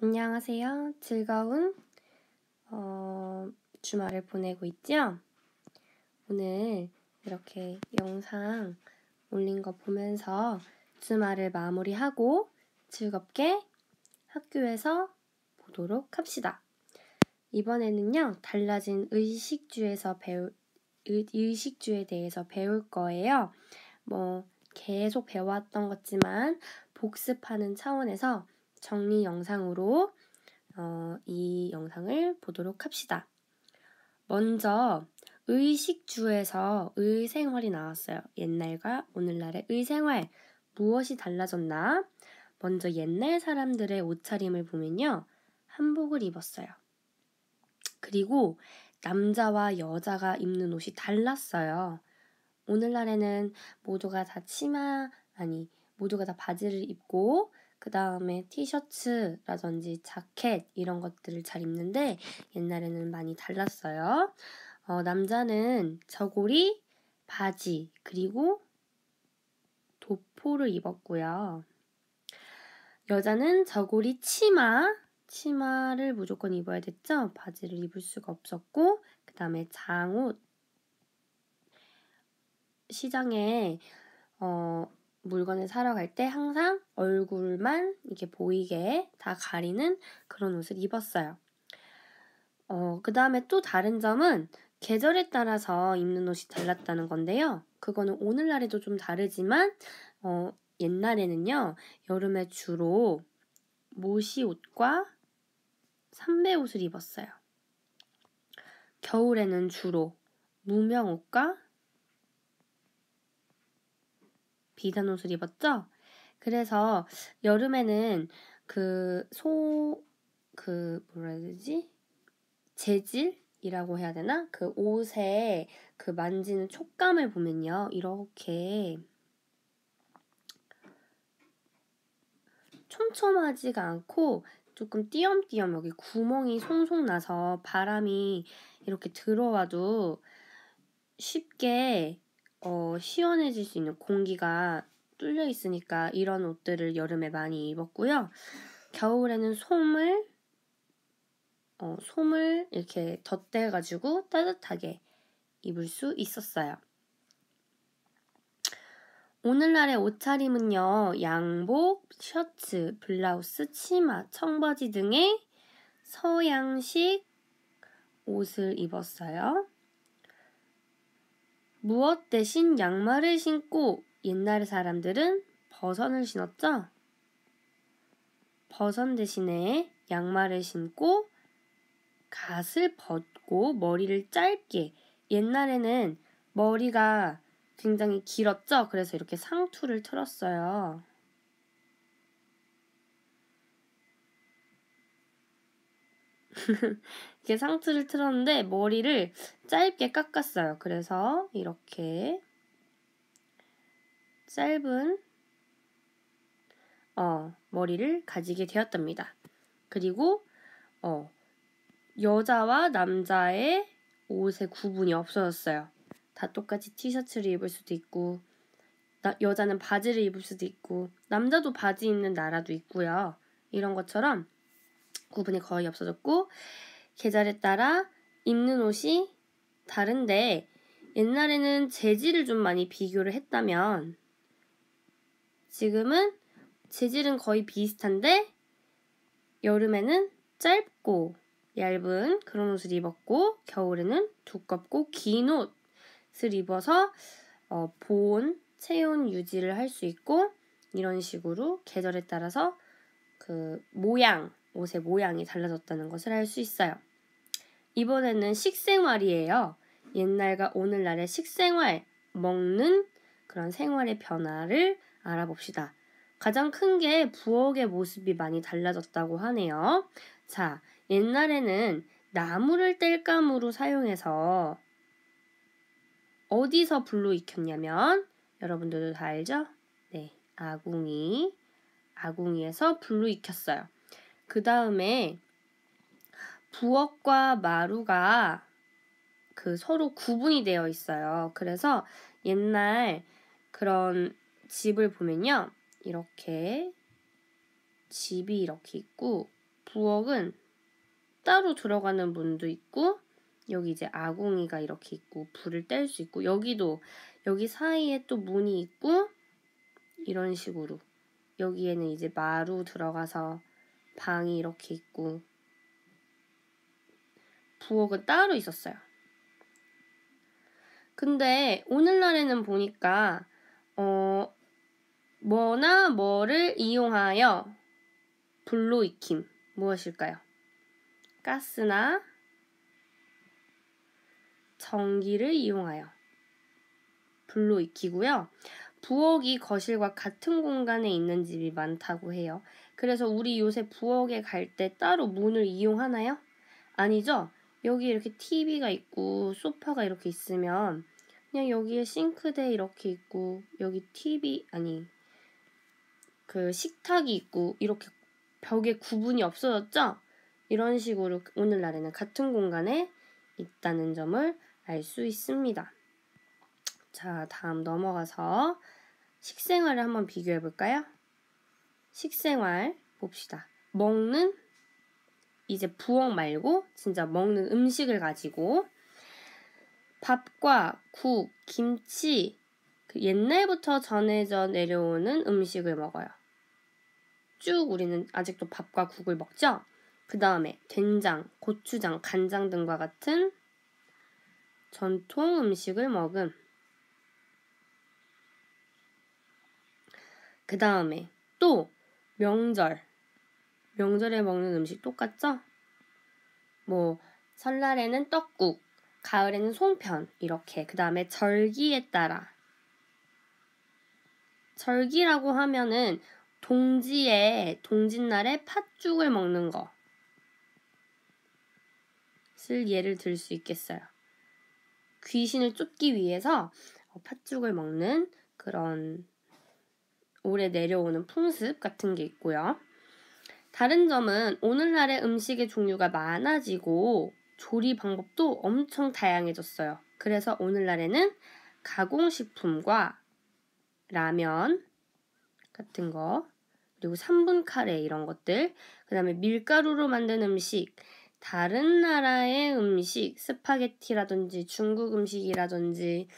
안녕하세요. 즐거운 어, 주말을 보내고 있죠? 오늘 이렇게 영상 올린 거 보면서 주말을 마무리하고 즐겁게 학교에서 보도록 합시다. 이번에는요, 달라진 의식주에서 배울, 의식주에 대해서 배울 거예요. 뭐, 계속 배워왔던 것지만 복습하는 차원에서 정리 영상으로 어, 이 영상을 보도록 합시다. 먼저 의식주에서 의생활이 나왔어요. 옛날과 오늘날의 의생활 무엇이 달라졌나? 먼저 옛날 사람들의 옷차림을 보면요. 한복을 입었어요. 그리고 남자와 여자가 입는 옷이 달랐어요. 오늘날에는 모두가 다 치마, 아니, 모두가 다 바지를 입고 그 다음에 티셔츠라든지 자켓 이런 것들을 잘 입는데 옛날에는 많이 달랐어요. 어, 남자는 저고리, 바지, 그리고 도포를 입었고요. 여자는 저고리 치마, 치마를 무조건 입어야 됐죠. 바지를 입을 수가 없었고, 그 다음에 장옷. 시장에 어, 물건을 사러 갈 때 항상 얼굴만 이렇게 보이게 다 가리는 그런 옷을 입었어요. 어, 그 다음에 또 다른 점은 계절에 따라서 입는 옷이 달랐다는 건데요. 그거는 오늘날에도 좀 다르지만, 어, 옛날에는요, 여름에 주로 모시 옷과 삼배 옷을 입었어요. 겨울에는 주로 무명 옷과 비단 옷을 입었죠. 그래서 여름에는 그 소, 그 뭐라 해야 되지? 재질이라고 해야 되나? 그 옷에 그 만지는 촉감을 보면요. 이렇게 촘촘하지가 않고 조금 띄엄띄엄 여기 구멍이 송송 나서 바람이 이렇게 들어와도 쉽게 어, 시원해질 수 있는 공기가 뚫려 있으니까 이런 옷들을 여름에 많이 입었고요. 겨울에는 솜을 어, 솜을 이렇게 덧대가지고 따뜻하게 입을 수 있었어요. 오늘날의 옷차림은요, 양복, 셔츠, 블라우스, 치마, 청바지 등의 서양식 옷을 입었어요. 무엇 대신 양말을 신고 옛날 사람들은 버선을 신었죠? 버선 대신에 양말을 신고 갓을 벗고 머리를 짧게 옛날에는 머리가 굉장히 길었죠? 그래서 이렇게 상투를 틀었어요. 이렇게 상투를 틀었는데 머리를 짧게 깎았어요. 그래서 이렇게 짧은 어, 머리를 가지게 되었답니다. 그리고 어, 여자와 남자의 옷의 구분이 없어졌어요. 다 똑같이 티셔츠를 입을 수도 있고 나, 여자는 바지를 입을 수도 있고 남자도 바지 입는 나라도 있고요. 이런 것처럼 구분이 거의 없어졌고 계절에 따라 입는 옷이 다른데 옛날에는 재질을 좀 많이 비교를 했다면 지금은 재질은 거의 비슷한데 여름에는 짧고 얇은 그런 옷을 입었고 겨울에는 두껍고 긴 옷을 입어서 어, 보온, 체온 유지를 할 수 있고 이런 식으로 계절에 따라서 그 모양, 옷의 모양이 달라졌다는 것을 알 수 있어요. 이번에는 식생활이에요. 옛날과 오늘날의 식생활, 먹는 그런 생활의 변화를 알아봅시다. 가장 큰 게 부엌의 모습이 많이 달라졌다고 하네요. 자, 옛날에는 나무를 땔감으로 사용해서 어디서 불로 익혔냐면 여러분들도 다 알죠? 네, 아궁이. 아궁이에서 불로 익혔어요. 그 다음에 부엌과 마루가 그 서로 구분이 되어 있어요. 그래서 옛날 그런 집을 보면요. 이렇게 집이 이렇게 있고 부엌은 따로 들어가는 문도 있고 여기 이제 아궁이가 이렇게 있고 불을 뗄 수 있고 여기도 여기 사이에 또 문이 있고 이런 식으로 여기에는 이제 마루 들어가서 방이 이렇게 있고 부엌은 따로 있었어요. 근데 오늘날에는 보니까 어 뭐나 뭐를 이용하여 불로 익힘 무엇일까요? 가스나 전기를 이용하여 불로 익히고요. 부엌이 거실과 같은 공간에 있는 집이 많다고 해요. 그래서 우리 요새 부엌에 갈 때 따로 문을 이용하나요? 아니죠? 여기 이렇게 TV가 있고 소파가 이렇게 있으면 그냥 여기에 싱크대 이렇게 있고 여기 TV 아니 그 식탁이 있고 이렇게 벽에 구분이 없어졌죠? 이런 식으로 오늘날에는 같은 공간에 있다는 점을 알 수 있습니다. 자, 다음 넘어가서 식생활을 한번 비교해 볼까요? 식생활 봅시다. 먹는 이제 부엌 말고 진짜 먹는 음식을 가지고 밥과 국, 김치 그 옛날부터 전해져 내려오는 음식을 먹어요. 쭉 우리는 아직도 밥과 국을 먹죠? 그 다음에 된장, 고추장, 간장 등과 같은 전통 음식을 먹음. 그 다음에 또 명절. 명절에 먹는 음식 똑같죠? 뭐 설날에는 떡국, 가을에는 송편 이렇게. 그 다음에 절기에 따라 절기라고 하면은 동지에 동짓날에 팥죽을 먹는 것을 예를 들 수 있겠어요. 귀신을 쫓기 위해서 팥죽을 먹는 그런 오래 내려오는 풍습 같은 게 있고요. 다른 점은 오늘날의 음식의 종류가 많아지고 조리 방법도 엄청 다양해졌어요. 그래서 오늘날에는 가공식품과 라면 같은 거, 그리고 3분 카레 이런 것들, 그 다음에 밀가루로 만든 음식, 다른 나라의 음식, 스파게티라든지 중국 음식이라든지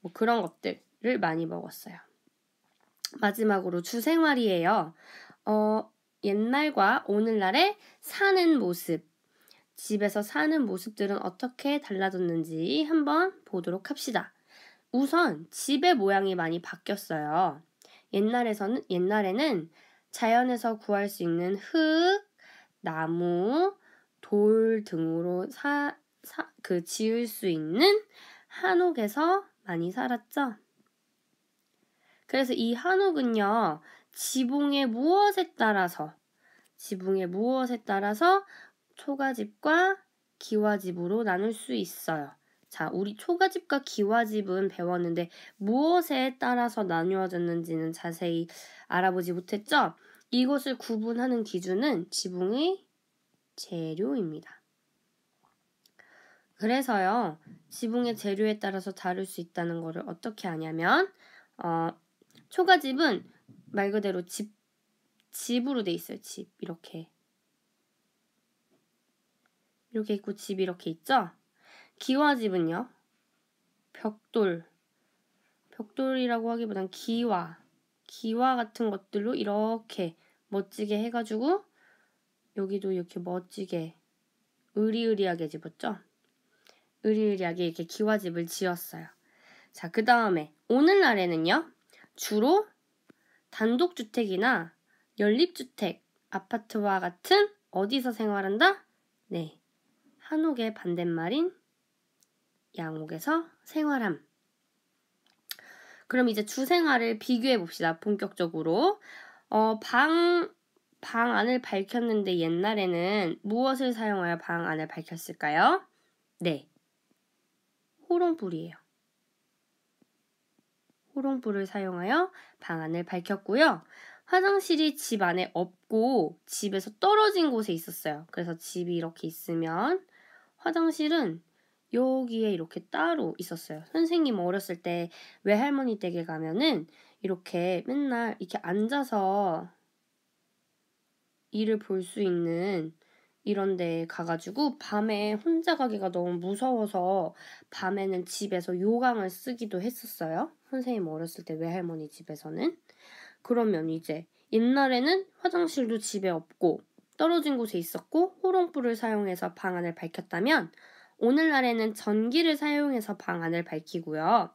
뭐 그런 것들을 많이 먹었어요. 마지막으로 주생활이에요. 어, 옛날과 오늘날의 사는 모습, 집에서 사는 모습들은 어떻게 달라졌는지 한번 보도록 합시다. 우선 집의 모양이 많이 바뀌었어요. 옛날에서는 옛날에는 자연에서 구할 수 있는 흙, 나무, 돌 등으로 사, 사, 그 지을 수 있는 한옥에서 많이 살았죠. 그래서 이 한옥은요, 지붕의 무엇에 따라서, 지붕의 무엇에 따라서 초가집과 기와집으로 나눌 수 있어요. 자, 우리 초가집과 기와집은 배웠는데 무엇에 따라서 나누어졌는지는 자세히 알아보지 못했죠? 이것을 구분하는 기준은 지붕의 재료입니다. 그래서요, 지붕의 재료에 따라서 다를 수 있다는 것을 어떻게 아냐면, 어, 초가집은 말 그대로 집, 집으로 돼 있어요, 집. 이렇게. 이렇게 있고 집 이렇게 있죠? 기와집은요, 벽돌. 벽돌이라고 하기보단 기와. 기와 같은 것들로 이렇게 멋지게 해가지고 여기도 이렇게 멋지게 으리으리하게 집었죠? 으리으리하게 이렇게 기와집을 지었어요. 자, 그 다음에 오늘날에는요, 주로 단독주택이나 연립주택, 아파트와 같은 어디서 생활한다? 네. 한옥의 반대말인 양옥에서 생활함. 그럼 이제 주생활을 비교해 봅시다. 본격적으로. 어, 방, 방 안을 밝혔는데 옛날에는 무엇을 사용하여 방 안을 밝혔을까요? 네. 호롱불이에요. 호롱불을 사용하여 방 안을 밝혔고요. 화장실이 집 안에 없고 집에서 떨어진 곳에 있었어요. 그래서 집이 이렇게 있으면 화장실은 여기에 이렇게 따로 있었어요. 선생님 어렸을 때 외할머니 댁에 가면은 이렇게 맨날 이렇게 앉아서 일을 볼 수 있는 이런 데 가가지고 밤에 혼자 가기가 너무 무서워서 밤에는 집에서 요강을 쓰기도 했었어요. 선생님 어렸을 때 외할머니 집에서는. 그러면 이제 옛날에는 화장실도 집에 없고 떨어진 곳에 있었고 호롱불을 사용해서 방 안을 밝혔다면 오늘날에는 전기를 사용해서 방 안을 밝히고요.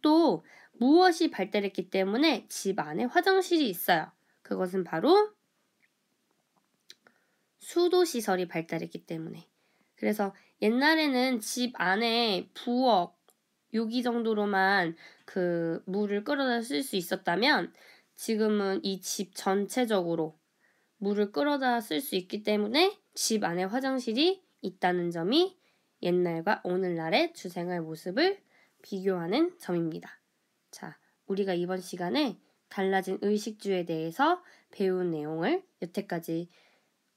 또 무엇이 발달했기 때문에 집 안에 화장실이 있어요. 그것은 바로 수도 시설이 발달했기 때문에. 그래서 옛날에는 집 안에 부엌 여기 정도로만 그 물을 끌어다 쓸 수 있었다면 지금은 이 집 전체적으로 물을 끌어다 쓸 수 있기 때문에 집 안에 화장실이 있다는 점이 옛날과 오늘날의 주생활 모습을 비교하는 점입니다. 자, 우리가 이번 시간에 달라진 의식주에 대해서 배운 내용을 여태까지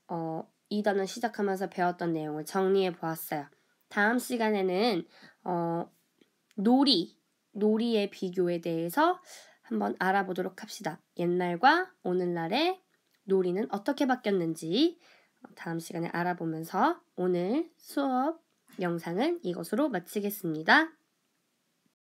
어, 이 단어 시작하면서 배웠던 내용을 정리해 보았어요. 다음 시간에는 어, 놀이, 놀이의 비교에 대해서 한번 알아보도록 합시다. 옛날과 오늘날의 놀이는 어떻게 바뀌었는지 다음 시간에 알아보면서 오늘 수업 영상은 이것으로 마치겠습니다.